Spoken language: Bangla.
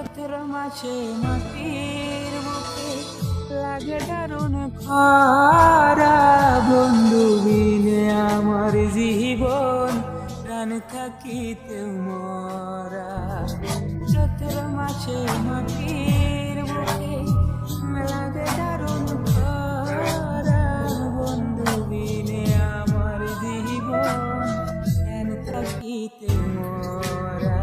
চৈত্র মাসে মাটির বুকে লাগে দারুণ খরা। বন্ধু বিনে আমার জীবন, প্রাণ থাকিতে মরা। চৈত্র মাসে মাটির বুকে লাগে দারুণ খরা। বন্ধু বিনে আমার জীবন, প্রাণ থাকিতে মরা।